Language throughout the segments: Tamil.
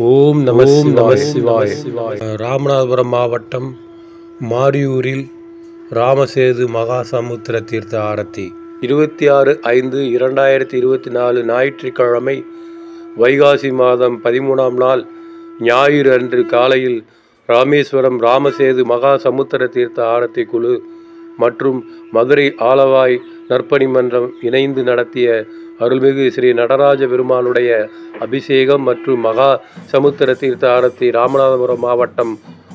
ஓம் நம நம சிவாய. ராமநாதபுரம் மாவட்டம் மாரியூரில் ராமசேது மகாசமுத்திர தீர்த்த ஆரத்தி. இருபத்தி ஆறு ஐந்து இரண்டாயிரத்தி இருபத்தி நாலு ஞாயிற்றுக்கிழமை வைகாசி மாதம் பதிமூணாம் நாள் ஞாயிறு அன்று காலையில் ராமேஸ்வரம் ராமசேது மகா சமுத்திர தீர்த்த ஆரத்தி குழு மற்றும் மதுரை ஆலவாய் நற்பணி மன்றம் இணைந்து நடத்திய அருள்மிகு ஸ்ரீ நடராஜ பெருமானுடைய அபிஷேகம் மற்றும் மகா சமுத்திர தீர்த்த ஆரத்தி ராமநாதபுரம் மாவட்டம்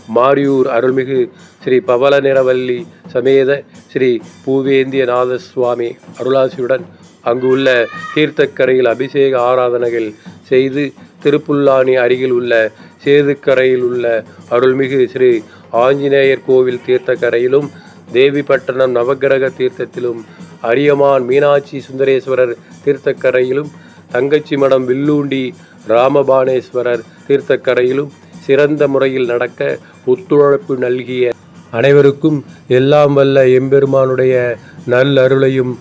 மாரியூர் அருள்மிகு ஸ்ரீ பவல நிறவல்லி சமேத ஸ்ரீ பூவேந்தியநாத சுவாமி அருளாசியுடன் அங்கு உள்ள தீர்த்தக்கரையில் அபிஷேக ஆராதனைகள் செய்து திருப்புல்லானி அருகில் உள்ள சேதுக்கரையில் உள்ள அருள்மிகு ஸ்ரீ ஆஞ்சநேயர் கோவில் தீர்த்தக்கரையிலும் தேவிப்பட்டணம் நவக்கிரக தீர்த்தத்திலும் அரியமான் மீனாட்சி சுந்தரேஸ்வரர் தீர்த்தக்கரையிலும் தங்கச்சி மடம் வில்லூண்டி ராமபாணேஸ்வரர் தீர்த்தக்கரையிலும் சிறந்த முறையில் நடக்க ஒத்துழைப்பு நல்கிய அனைவருக்கும் எல்லாம் வல்ல எம்பெருமானுடைய நல்லருளையும்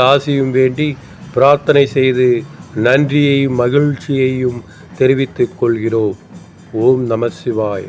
ஆசையும் வேண்டி பிரார்த்தனை செய்து நன்றியையும் மகிழ்ச்சியையும் தெரிவித்துக் கொள்கிறோம். ஓம் நம சிவாய்.